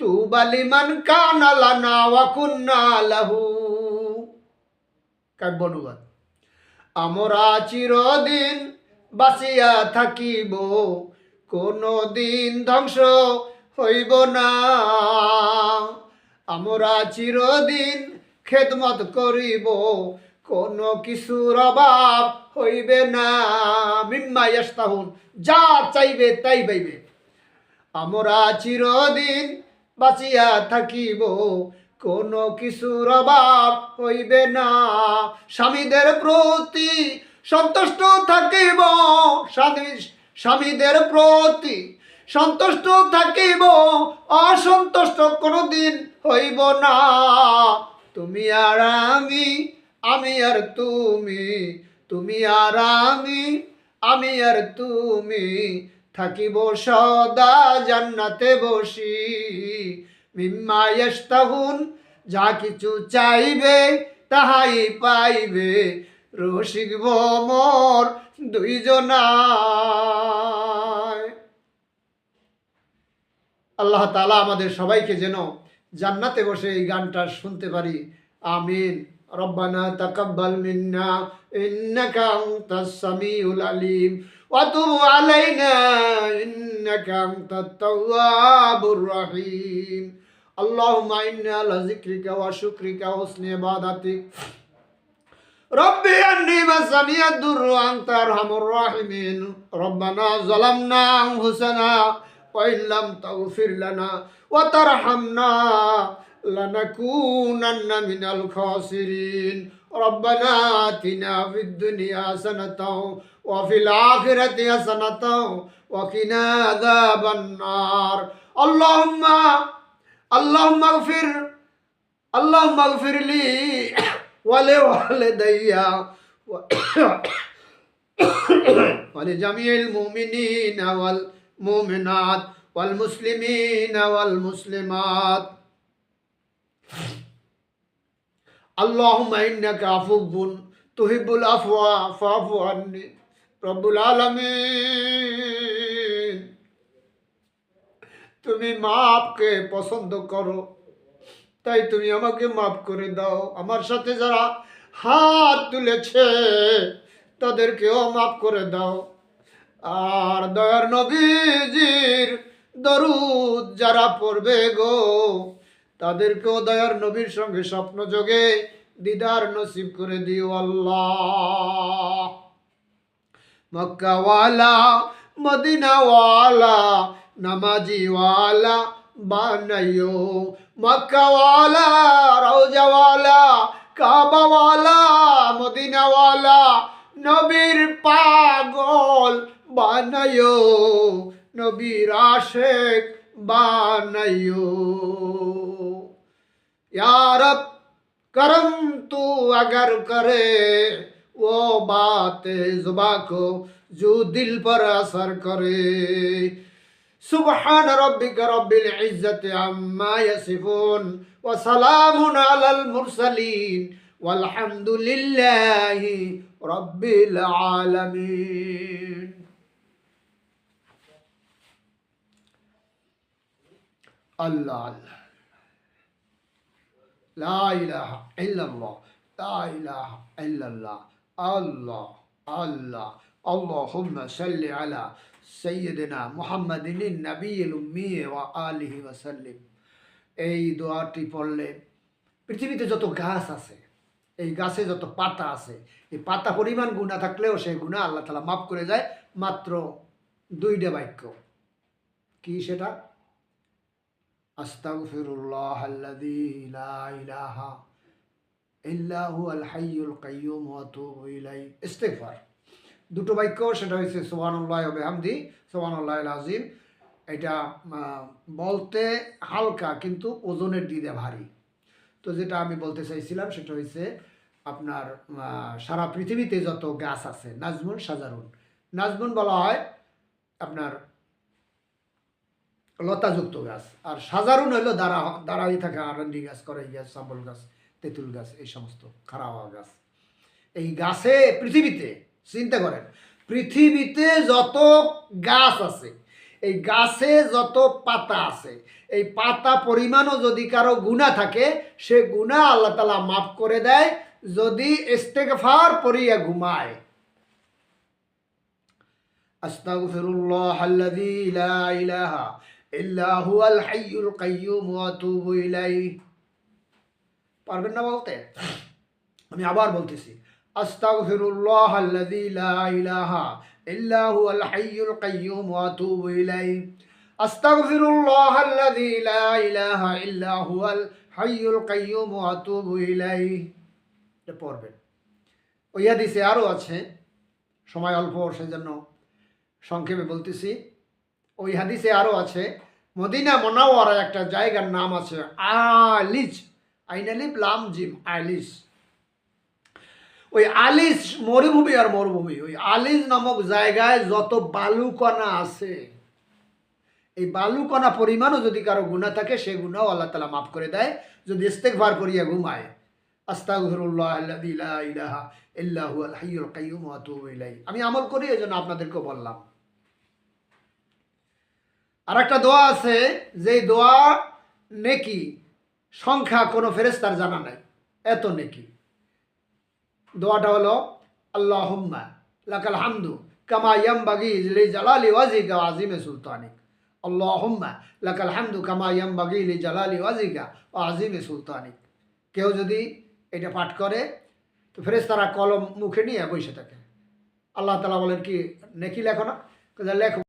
তুবালিমান কানা লানা ওয়া কুন্না লাহু কাব্য অনুবাদ আমরা চিরদিন বাঁচিয়া থাকিব কোনো দিন ধ্বংস হইব না। আমরা চিরদিন খেদমত করিব, কোনো কিছুর অভাব হইবে না। মিম্মা ইয়াস্তাহুন যা চাইবে তাই পাইবে। আমরা চিরদিন বাঁচিয়া থাকিব, কোনো কিছুর অভাব হইবে না। স্বামীদের প্রতি সন্তুষ্ট থাকিব, স্বামী, স্বামীদের প্রতি সন্তুষ্ট থাকিব, অসন্তুষ্ট কোনোদিন হইব না। তুমি আর আমি আমি আর তুমি তুমি আর আমি আমি আর তুমি থাকিব সদা জান্নাতে বসি। মিম্মা ইয়াস্তাহুন যা কিছু চাইবে তাহাই পাইবে। রসিক মোর দুইজনায়। আল্লাহ তালা আমাদের সবাইকে যেন জান্নাতে বসে এই গানটা শুনতে পারি। আমিন। রব্বানা তাকাব্বাল মিন্না, ইন্নাকা আনতাস সামিউল আলিম। وتب علينا إنك أنت التواب الرحيم اللهم إنا لذكرك وشكرك وحسن عبادتك ربي أني مسني الضر وأنت أرحم الراحمين ربنا ظلمنا أنفسنا وإن لم تغفر لنا وترحمنا لنكونن من الخاسرين ربنا آتنا في الدنيا حسنة وفي الآخرة حسنة وقنا عذاب النار. اللهم اللهم اغفر اللهم اغفر لي ولوالدي ولجميع المؤمنين والمؤمنات والمسلمين والمسلمات. আল্লাহ আফুবুন তহিবুল আফওয়া ফাফু আন্নি, রব্বুল আলমিন। তুমি মাপকে পছন্দ করো, তাই তুমি আমাকে মাফ করে দাও। আমার সাথে যারা হাত তুলেছে, তাদেরকেও মাফ করে দাও। আর দয়ার নবীজির দরুদ যারা পড়বে গো তাদেরকেও দয়ার নবীর সঙ্গে স্বপ্ন যোগে দিদার নসিব করে দিও আল্লাহ। মক্কাওয়ালা, মদিনাওয়ালা, নামাজিওয়ালা, বানাইও। মক্কাওয়ালা, রওজাওয়ালা, কাবাওয়ালা, মদিনাওয়ালা, নবীর পাগল বানাইও। নবীর আশেক বানাইও। यारब करम तू अगर करे वो बात जुबा को जो दिल पर असर करे सुबहान रब्बिक रब्बिल इज्जति अम्मा यसिफून व सलामुन अलल मुरसलीन والحمد لله رب العالمين الله الله لا إله إلا الله لا إله إلا الله الله الله اللهم صل على سيدنا محمد النبي الأمي وآله وسلم এই দোয়াটি পড়লে পৃথিবীতে যত গাছ আছে এই গাছে যত পাতা আছে এই পাতা পরিমাণ গুণা থাকলেও সেই গুণা আল্লাহ তালা মাফ করে যায় মাত্র দুইটা বাক্য কি সেটা আস্তাগফিরুল্লাহ আল্লাযী লা ইলাহা ইল্লা হুয়াল হাইয়ুল কাইয়্যুম ওয়া আতুবু ইলাইহি। ইস্তিগফার। দুটো বাক্য, সেটা হচ্ছে সুবহানাল্লাহ বেহামদি, সুবহানাল্লাহিল আযীম। এটা বলতে হালকা কিন্তু ওজনের দিকে ভারী। তো যেটা আমি বলতে চাইছিলাম, সেটা হচ্ছে আপনার সারা পৃথিবীতে যত গাছ আছে, নাজমুন সাজারুন। নাজমুন বলা হয় আপনার লতাযুক্ত গাছ। আর সাজারুন হইল দাঁড়া দাঁড়াই থাকা আরন্ডি গাছ করাই গাছ সাবল গাছ, তেঁতুল গাছ, এই সমস্ত খারাওয়া গাছ। এই গাছে পৃথিবীতে, চিন্তা করেন, পৃথিবীতে যত গাছ আছে, এই গাছে যত পাতা আছে, এই পাতা পরিমাণও যদি কারও গুণা থাকে, সে গুণা আল্লাহ তালা মাফ করে দেয়, যদি ইস্তেগফার পরিয়া ঘুমায়। আস্তাগফিরুল্লাহ আল্লাযী লা ইলাহা ইল্লা হুয়াল হাইয়ুল কাইয়্যুম ওয়া ইলাইহি। পারবেন না বলতে? আমি আবার বলতেছি, আস্তাগফিরুল্লাহ আল্লাযী লা ইলাহা ইল্লা হুয়াল হাইয়ুল কাইয়্যুম ওয়া আতুবু ইলাইহি। আস্তাগফিরুল্লাহ আল্লাযী লা ইলাহা ইল্লা হুয়াল হাইয়ুল কাইয়্যুম ওয়া আতুবু ইলাইহি। এটা পড়বেন। ওই হাদিসে আরও আছে, সময় অল্প, সেজন্য সংক্ষেপে বলতেছি ওই হাদিসে আরও আছে, মদিনা মোনাওয়ারা একটা জায়গার নাম আছে আলিজ আইনালিপ লাম জিম আলিজ ওই আলিজ মরুভূমি আর মরুভূমি, ওই আলিজ নামক জায়গায় যত বালুকণা আছে, এই বালুকণা পরিমাণও যদি কারও গুণা থাকে, সে গুণাও আল্লাহ তালা মাফ করে দেয়, যদি ইস্তেকবার করিয়া ঘুমায়। আস্তাগফিরুল্লাহ আমি আমল করি, এজন্য আপনাদেরকে বললাম। আর একটা দোয়া আছে যে দোয়া নেকি সংখ্যা কোনো ফেরেস্তার জানা নাই, এত নেকি। দোয়াটা হলো আল্লাহ হুম্মা লাকাল হামদু কামা ইয়াম বাগি লি জালালি ওয়াজিকা আজিমে সুলতানিক। আল্লাহ হুম্মা লাকাল হামদু কামা ইয়াম বাগি লি জালালি ওয়াজিকা ওয়া আজিমে সুলতানিক। কেউ যদি এটা পাঠ করে, তো ফেরেস্তারা কলম মুখে নিয়ে বসে থাকে। আল্লাহ তালা বলেন কি, নেকি লেখো না? লেখো